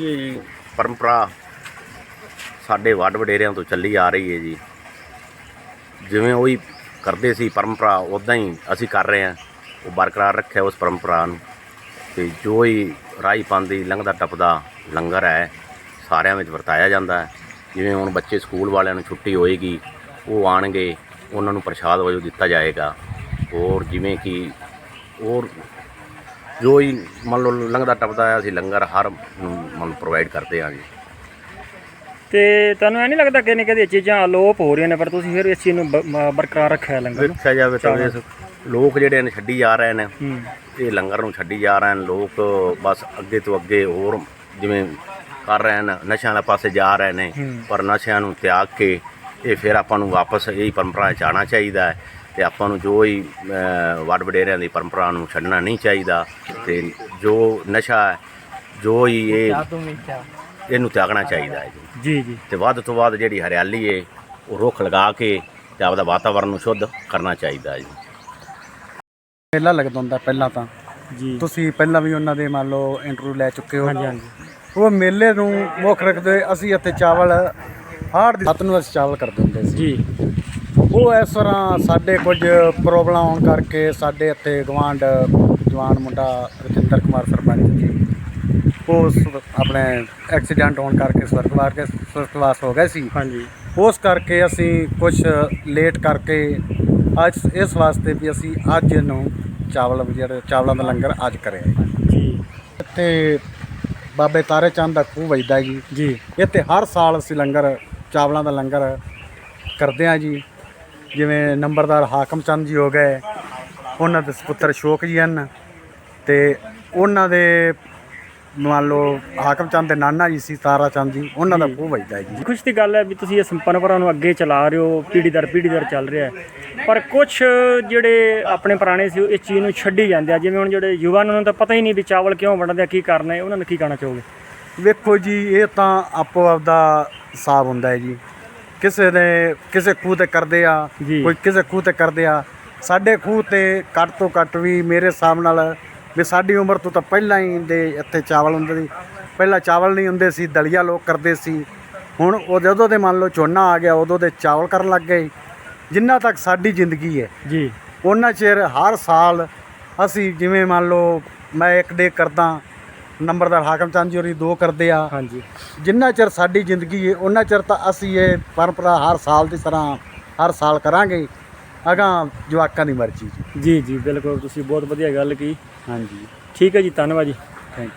ਇਹ ਪਰੰਪਰਾ ਸਾਡੇ ਵੱਡ ਵਡੇਰਿਆਂ ਤੋਂ ਚੱਲੀ ਆ ਰਹੀ ਹੈ ਜੀ। ਜਿਵੇਂ ਉਹੀ ਕਰਦੇ ਸੀ ਪਰੰਪਰਾ ਉਦਾਂ ਹੀ ਅਸੀਂ ਕਰ ਰਹੇ ਹਾਂ। ਉਹ ਬਰਕਰਾਰ ਰੱਖਿਆ ਉਸ ਪਰੰਪਰਾ ਨੂੰ। ਤੇ ਜੋ ਹੀ ਰਾਈ ਪਾਉਂਦੀ ਲੰਘਦਾ ਟੱਪਦਾ ਲੰਗਰ ਹੈ, ਸਾਰਿਆਂ ਵਿੱਚ ਵਰਤਾਇਆ ਜਾਂਦਾ ਹੈ। ਜਿਵੇਂ ਹੁਣ ਬੱਚੇ ਸਕੂਲ ਵਾਲਿਆਂ ਨੂੰ ਛੁੱਟੀ ਹੋਏਗੀ, ਉਹ ਆਣਗੇ ਉਹਨਾਂ ਨੂੰ ਪ੍ਰਸ਼ਾਦ ਵਜੋਂ ਦਿੱਤਾ ਜਾਏਗਾ। ਔਰ ਜਿਵੇਂ ਕਿ ਔਰ ਜੋ ਹੀ ਮੰਨ ਲਓ ਲੰਘਦਾ ਟੱਪਦਾ ਹੈ, ਅਸੀਂ ਲੰਗਰ ਹਰ ਮੰਨ ਪ੍ਰੋਵਾਈਡ ਕਰਦੇ ਜੀ। ਤੇ ਤੁਹਾਨੂੰ ਐ ਨਹੀਂ ਲੱਗਦਾ ਕਿ ਨੇ ਕਦੇ ਚੀਜ਼ਾਂ ਅਲੋਪ ਹੋ ਰਹੀਆਂ ਨੇ ਪਰ ਤੁਸੀਂ ਫਿਰ ਇਸ ਚੀਜ਼ ਨੂੰ ਬ- ਮ- ਬਰਕਰਾਰ ਰੱਖਿਆ ਲੰਗਰ ਨੂੰ? ਜਾਵੇ ਤਾਂ ਇਸ ਲੋਕ ਜਿਹੜੇ ਨੇ ਛੱਡੀ ਜਾ ਰਹੇ ਨੇ ਹੂੰ। ਇਹ ਲੰਗਰ ਨੂੰ ਛੱਡੀ ਜਾ ਰਹੇ ਨੇ ਲੋਕ ਬਸ ਅੱਗੇ ਤੋਂ ਅੱਗੇ ਹੋਰ ਜਿਵੇਂ ਕਰ ਰਹੇ ਨੇ ਨਸ਼ਿਆਂ ਵਾਲੇ ਪਾਸੇ ਜਾ ਰਹੇ ਨੇ ਹੂੰ। ਪਰ ਨਸ਼ਿਆਂ ਨੂੰ ਤਿਆਗ ਕੇ ਇਹ ਫਿਰ ਆਪਾਂ ਨੂੰ ਵਾਪਸ ਇਹੀ ਪਰੰਪਰਾ 'ਚ ਆਉਣਾ ਚਾਹੀਦਾ ਹੈ ਤੇ ਆਪਾਂ ਨੂੰ ਜੋ ਹੀ ਅਹ, ਵੱਡ ਵਡੇਰਿਆਂ ਦੀ ਪਰੰਪਰਾ ਨੂੰ ਛੱਡਣਾ ਨਹੀਂ ਚਾਹੀਦਾ ਤੇ ਜੋ ਨਸ਼ਾ ਹੈ ਜੋ ਹੀ ਇਹ ਇਹਨੂੰ ਤਿਆਗਣਾ ਚਾਹੀਦਾ ਹੈ ਜੀ। ਜੀ ਤੇ ਵੱਧ ਤੋਂ ਵੱਧ ਜਿਹੜੀ ਹਰਿਆਲੀ ਹੈ ਉਹ ਰੁੱਖ ਲਗਾ ਕੇ ਤੇ ਆਪਦਾ ਵਾਤਾਵਰਨ ਨੂੰ ਸ਼ੁੱਧ ਕਰਨਾ ਚਾਹੀਦਾ ਹੈ ਜੀ। ਮੇਲਾ ਲੱਗਦਾ ਹੁੰਦਾ ਪਹਿਲਾਂ ਤਾਂ। ਜੀ। ਤੁਸੀਂ ਪਹਿਲਾਂ ਵੀ ਉਹਨਾਂ ਦੇ ਮੰਨ ਲਓ ਇੰਟਰਵਿਊ ਲੈ ਚੁੱਕੇ ਹੋ। ਹਾਂਜੀ ਹਾਂਜੀ। ਉਹ ਮੇਲੇ ਨੂੰ ਮੁੱਖ ਰੱਖਦੇ ਅਸੀਂ ਇੱਥੇ ਚਾਵਲ ਹਾੜ ਦੀ ਸੱਤ ਨੂੰ ਅਸੀਂ ਚਾਵਲ ਕਰਦੇ ਹੁੰਦੇ ਸੀ। ਜੀ। ਉਹ ਇਸ ਤਰ੍ਹਾਂ ਸਾਡੇ ਕੁਝ ਪ੍ਰੋਬਲਮ ਆਉਣ ਕਰਕੇ ਸਾਡੇ ਇੱਥੇ ਗਵਾਂਡ ਜਵਾਨ ਮੁੰਡਾ ਰਜਿੰਦਰ ਕੁਮਾਰ ਸਰਪੰਚ ਜੀ ਉਹ ਸ- ਆਪਣੇ ਐਕਸੀਡੈਂਟ ਹੋਣ ਕਰਕੇ ਸਵਰਗਵਾਸ ਕੇ ਸਵਰਗਵਾਸ ਹੋ ਗਏ ਸੀ। ਹਾਂਜੀ। ਉਸ ਕਰਕੇ ਅਸੀਂ ਕੁਝ ਲੇਟ ਕਰਕੇ ਅੱਜ ਇਸ ਵਾਸਤੇ ਵੀ ਅਸੀਂ ਅੱਜ ਨੂੰ ਚਾਵਲ ਜਿਹੜੇ ਚਾਵਲਾਂ ਦਾ ਲੰਗਰ ਅੱਜ ਕਰਿਆ ਜੀ। ਇੱਥੇ ਬਾਬੇ ਤਾਰੇ ਚੰਦ ਦਾ ਖੂਹ ਵਜਦਾ ਜੀ। ਜੀ। ਇੱਥੇ ਹਰ ਸਾਲ ਅਸੀਂ ਲੰਗਰ ਚਾਵਲਾਂ ਦਾ ਲੰਗਰ ਕਰਦੇ ਹਾਂ ਜੀ। ਜਿਵੇਂ ਨੰਬਰਦਾਰ ਹਾਕਮ ਚੰਦ ਜੀ ਹੋ ਗਏ ਉਹਨਾਂ ਦੇ ਸੁਪੁੱਤਰ ਅਸ਼ੋਕ ਜੀ ਹਨ ਤੇ ਉਹਨਾਂ ਦੇ ਮੰਨ ਲਓ ਹਾਕਮ ਚੰਦ ਦੇ ਨਾਨਾ ਜੀ ਸੀ ਤਾਰਾ ਚੰਦ ਜੀ ਉਹਨਾਂ ਦਾ ਖੂਹ ਵਜਦਾ ਹੈ ਜੀ। ਖੁਸ਼ ਦੀ ਗੱਲ ਹੈ ਵੀ ਤੁਸੀਂ ਇਹ ਸੰਪਰੰਪਰਾ ਨੂੰ ਅੱਗੇ ਚਲਾ ਰਹੇ ਹੋ ਪੀੜ੍ਹੀ ਦਰ ਪੀੜ੍ਹੀ ਦਰ ਚੱਲ ਰਿਹਾ ਹੈ। ਪਰ ਕੁਝ ਜਿਹੜੇ ਆਪਣੇ ਪੁਰਾਣੇ ਸੀ ਉਹ ਇਸ ਚੀਜ਼ ਨੂੰ ਛੱਡੀ ਜਾਂਦੇ ਆ। ਜਿਵੇਂ ਹੁਣ ਜਿਹੜੇ ਯੁਵਾ ਨੇ ਉਹਨਾਂ ਨੂੰ ਤਾਂ ਪਤਾ ਹੀ ਨਹੀਂ ਵੀ ਚਾਵਲ ਕਿਉਂ ਬਣਦੇ ਆ ਕੀ ਕਰਨਾ ਹੈ ਉਹਨਾਂ ਨੂੰ ਕੀ ਕਹਿਣਾ ਚਾਹੋਗੇ? ਵੇਖੋ ਜੀ ਇਹ ਤਾਂ ਆਪੋ ਆਪਦਾ ਹਿਸਾਬ ਹੁੰਦਾ ਹੈ ਜੀ। ਕਿਸੇ ਨੇ ਕਿਸੇ ਖੂਹ ਤੇ ਕਰਦੇ ਆ। ਕੋਈ ਕਿਸੇ ਖੂਹ ਤੇ ਕਰਦੇ ਆ। ਸਾਡੇ ਖੂਹ ਤੇ ਘੱਟ ਤੋਂ ਘੱਟ ਵੀ ਮੇਰੇ ਹਿਸਾਬ ਨਾਲ ਵੀ ਸਾਡੀ ਉਮਰ ਤੋਂ ਤਾਂ ਪਹਿਲਾਂ ਹੀ ਦੇ ਇੱਥੇ ਚਾਵਲ ਹੁੰਦੇ ਸੀ। ਪਹਿਲਾਂ ਚਾਵਲ ਨਹੀਂ ਹੁੰਦੇ ਸੀ ਦਲੀਆ ਲੋਕ ਕਰਦੇ ਸੀ। ਹੁਣ ਉਹ ਜਦੋਂ ਦੇ ਮੰਨ ਲਓ ਝੋਨਾ ਆ ਗਿਆ ਉਦੋਂ ਦੇ ਚਾਵਲ ਕਰਨ ਲੱਗ ਗਏ। ਜਿੰਨਾ ਤੱਕ ਸਾਡੀ ਜ਼ਿੰਦਗੀ ਹੈ ਜੀ। ਉਹਨਾਂ ਚਿਰ ਹਰ ਸਾਲ ਅਸੀਂ ਜਿਵੇਂ ਮੰਨ ਲਓ ਮੈਂ ਇੱਕ ਡੇ ਕਰਦਾ ਨੰਬਰਦਾਰ ਹਾਕਮ ਚੰਦ ਜੀ ਹੋਰੀ ਦੋ ਕਰਦੇ ਆ। ਹਾਂਜੀ। ਜਿੰਨਾ ਚਿਰ ਸਾਡੀ ਜ਼ਿੰਦਗੀ ਹੈ ਉਹਨਾਂ ਚਿਰ ਤਾਂ ਅਸੀਂ ਇਹ ਪਰੰਪਰਾ ਹਰ ਸਾਲ ਦੀ ਤਰ੍ਹਾਂ ਹਰ ਸਾਲ ਕਰਾਂਗੇ। ਅਗਾਂ ਜਵਾਕਾਂ ਦੀ ਮਰਜ਼ੀ ਜੀ। ਜੀ ਜੀ ਬਿਲਕੁਲ ਤੁਸੀਂ ਬਹੁਤ ਵਧੀਆ ਗੱਲ ਕੀ ਹਾਂਜੀ। ਠੀਕ ਹੈ ਜੀ ਧੰਨਵਾਦ ਜੀ। ਥੈਂਕ